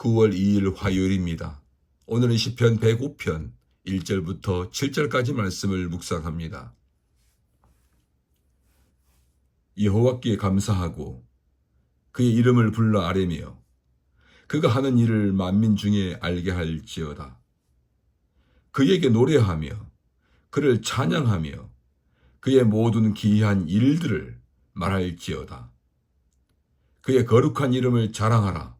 9월 2일 화요일입니다. 오늘은 시편 105편 1절부터 7절까지 말씀을 묵상합니다. 여호와께 감사하고 그의 이름을 불러 아뢰며 그가 하는 일을 만민 중에 알게 할지어다. 그에게 노래하며 그를 찬양하며 그의 모든 기이한 일들을 말할지어다. 그의 거룩한 이름을 자랑하라.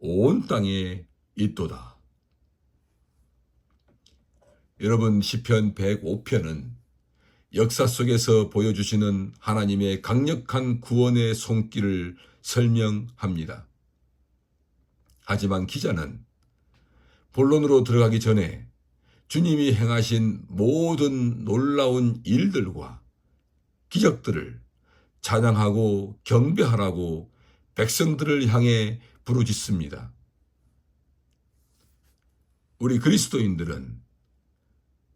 온 땅에 있도다. 여러분 시편 105편은 역사 속에서 보여주시는 하나님의 강력한 구원의 손길을 설명합니다. 하지만 기자는 본론으로 들어가기 전에 주님이 행하신 모든 놀라운 일들과 기적들을 찬양하고 경배하라고 백성들을 향해 부르짖습니다. 우리 그리스도인들은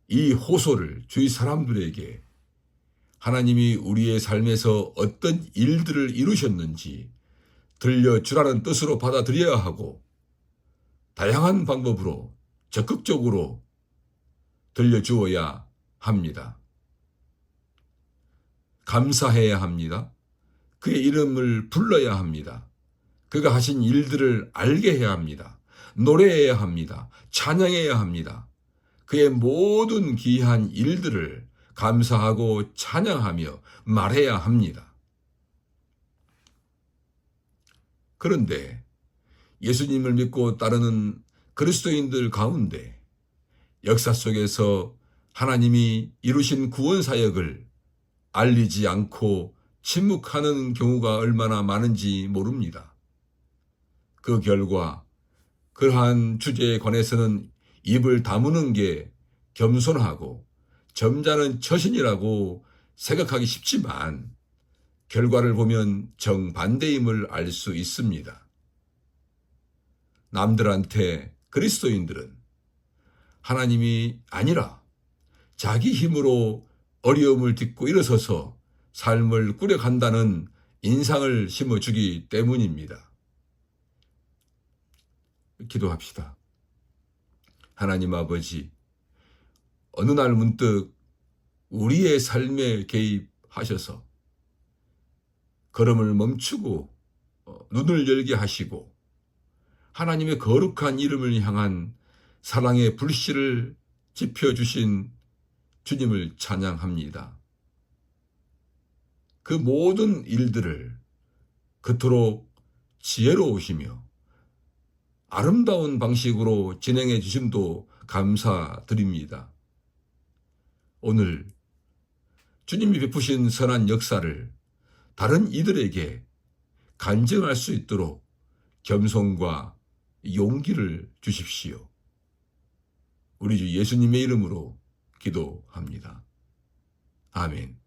이 호소를 주위 사람들에게 하나님이 우리의 삶에서 어떤 일들을 이루셨는지 들려주라는 뜻으로 받아들여야 하고 다양한 방법으로 적극적으로 들려주어야 합니다. 감사해야 합니다. 그의 이름을 불러야 합니다. 그가 하신 일들을 알게 해야 합니다. 노래해야 합니다. 찬양해야 합니다. 그의 모든 귀한 일들을 감사하고 찬양하며 말해야 합니다. 그런데 예수님을 믿고 따르는 그리스도인들 가운데 역사 속에서 하나님이 이루신 구원 사역을 알리지 않고 침묵하는 경우가 얼마나 많은지 모릅니다. 그 결과 그러한 주제에 관해서는 입을 다무는 게 겸손하고 점잖은 처신이라고 생각하기 쉽지만 결과를 보면 정반대임을 알 수 있습니다. 남들한테 그리스도인들은 하나님이 아니라 자기 힘으로 어려움을 딛고 일어서서 삶을 꾸려간다는 인상을 심어주기 때문입니다. 기도합시다. 하나님 아버지, 어느 날 문득 우리의 삶에 개입하셔서 걸음을 멈추고 어, 눈을 열게 하시고 하나님의 거룩한 이름을 향한 사랑의 불씨를 지펴주신 주님을 찬양합니다. 그 모든 일들을 그토록 지혜로우시며 아름다운 방식으로 진행해 주심도 감사드립니다. 오늘 주님이 베푸신 선한 역사를 다른 이들에게 간증할 수 있도록 겸손과 용기를 주십시오. 우리 주 예수님의 이름으로 기도합니다. 아멘.